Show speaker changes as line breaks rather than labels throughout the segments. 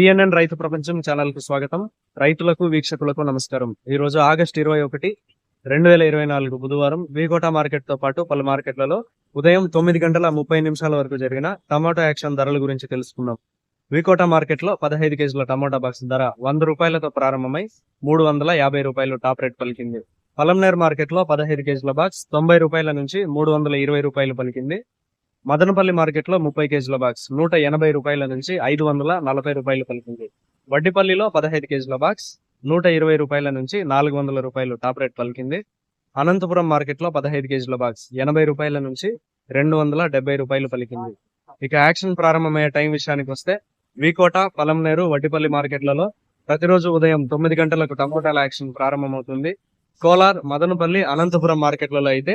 PNN రైతు ప్రపంచం ఛానల్కు స్వాగతం. రైతులకు వీక్షకులకు నమస్కారం. ఈ రోజు ఆగస్ట్ ఇరవై ఒకటి రెండు వేల ఇరవై నాలుగు బుధవారం వీకోటా మార్కెట్తో పాటు పలు మార్కెట్లలో ఉదయం తొమ్మిది గంటల ముప్పై నిమిషాల వరకు జరిగిన టమాటో యాక్షన్ ధరల గురించి తెలుసుకుందాం. వీకోటా మార్కెట్లో పదహైదు కేజీల టమాటా బాక్స్ ధర వంద రూపాయలతో ప్రారంభమై మూడు వందల యాభై రూపాయలు టాప్ రేట్ పలికింది. పలంనేర్ మార్కెట్లో పదహైదు కేజీల బాక్స్ తొంభై రూపాయల నుంచి మూడు వందల ఇరవై రూపాయలు పలికింది. మదనపల్లి మార్కెట్లో ముప్పై కేజీల బాక్స్ నూట ఎనభై రూపాయల నుంచి ఐదు వందల నలభై రూపాయలు పలికింది. వడ్డిపల్లిలో పదహైదు కేజీల బాక్స్ నూట ఇరవై రూపాయల నుంచి నాలుగు వందల రూపాయలు టాప్ రేట్ పలికింది. అనంతపురం మార్కెట్లో పదహైదు కేజీల బాక్స్ ఎనభై రూపాయల నుంచి రెండు వందల డెబ్బై రూపాయలు పలికింది. ఇక యాక్షన్ ప్రారంభమయ్యే టైం విషయానికి వస్తే వీకోట పలంనేరు వడ్డిపల్లి మార్కెట్లలో ప్రతిరోజు ఉదయం తొమ్మిది గంటలకు టమోటాల యాక్షన్ ప్రారంభమవుతుంది. కోలార్ మదనపల్లి అనంతపురం మార్కెట్లలో అయితే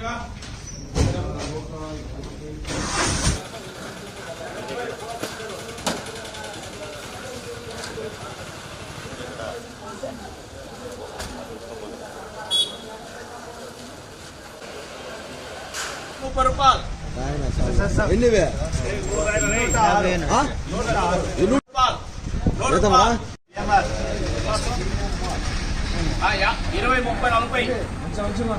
అదేవిధంగా ముప్పై రూపాయలు.
ఎన్ని?
ఇరవై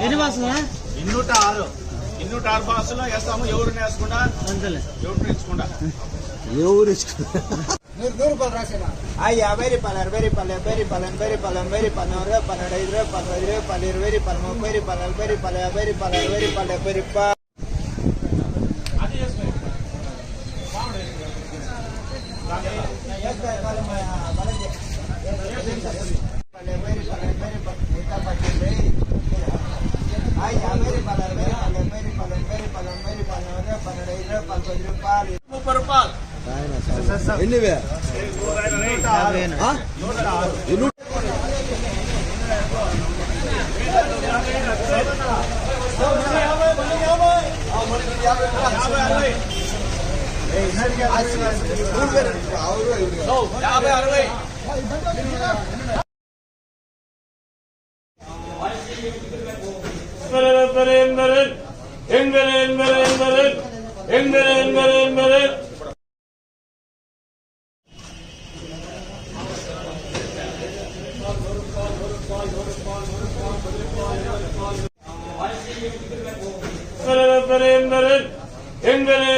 ఎన్ని బాసులా
ఇన్నూట ఆరు ఇన్నూట ఆరు వేస్తాము ఎవరు వేసుకుండా
అంతలే
ఎవరిని
ఎవరు
ఆ యాభై రూపాయలు అరవై రూపాయలు డెబ్బై రూపాయలు ఎనభై రూపాయలు ఎనభై రూపాయలు నూరు పన్నెండు ఐదు రూపాయలు పది రూపాయలు ఇరవై రూపాయలు ముప్పై రూపాయలు నలభై రూపాయలు యాభై రూపాయలు అరవై రూపాయలు డెబ్బై రూపాయలు. ان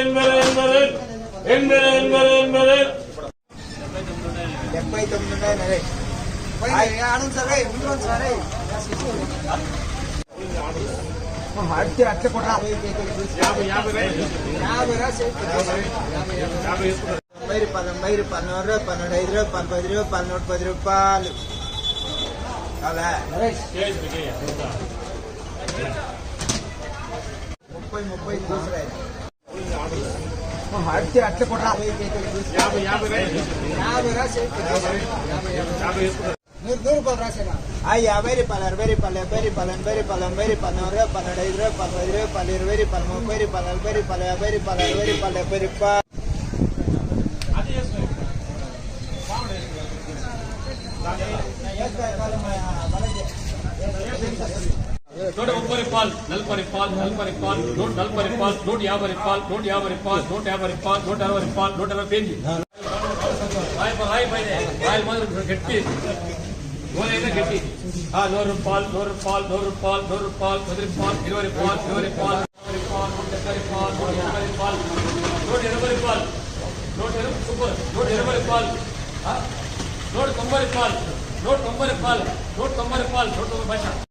ఎనభై ఎనభై ఎనభై
ఎనభై ఎనభై
డెబ్బై తొమ్మిది ఉన్నాయి ఆడండి సరే ముందు సరే అడితే అట్లా కూడా
యాభై యాభై
యాభై యాభై తొంభై పంతొంభై పన్నూరు రూపాయలు పన్నెండు ఐదు రూపాయలు పదహైదు రూపాయలు పన్నూరు పది రూపాయలు అలా ముప్పై ముప్పై చూసలేదు అడితే అట్లా కొట్రా
యాభై యాభై
యాభై రాసి
యాభై
నూరు నూరు రూపాయలు రాసేనా ఆ యాభై రూపాయలు అరవై రూపాయలు డెబ్బై రూపాయలు ఎనభై రూపాయలు తొంభై రూపాయలు నూరు రూపాయలు పన్నెండు ఐదు రూపాయలు పది రూపాయలు ఇరవై రూపాయలు ముప్పై రూపాయలు నలభై రూపాయలు యాభై రూపాయలు అరవై రూపాయలు డెబ్బై రూపాయలు
నూట ముప్పై
परिपाल नल परिपाल नल परिपाल नोट नल परिपाल नोट यहाँ परिपाल नोट यहाँ परिपाल नोट यहाँ परिपाल नोट यहाँ परिपाल नोट यहाँ परिपाल नोट यहाँ परिपाल नोट यहाँ परिपाल नोट यहाँ परिपाल नोट यहाँ परिपाल नोट यहाँ परिपाल नोट यहाँ परिपाल नोट यहाँ परिपाल नोट यहाँ परिपाल नोट यहाँ परिपाल नोट यहाँ परिपाल नोट यहाँ परिपाल नोट यहाँ परिपाल नोट यहाँ परिपाल नोट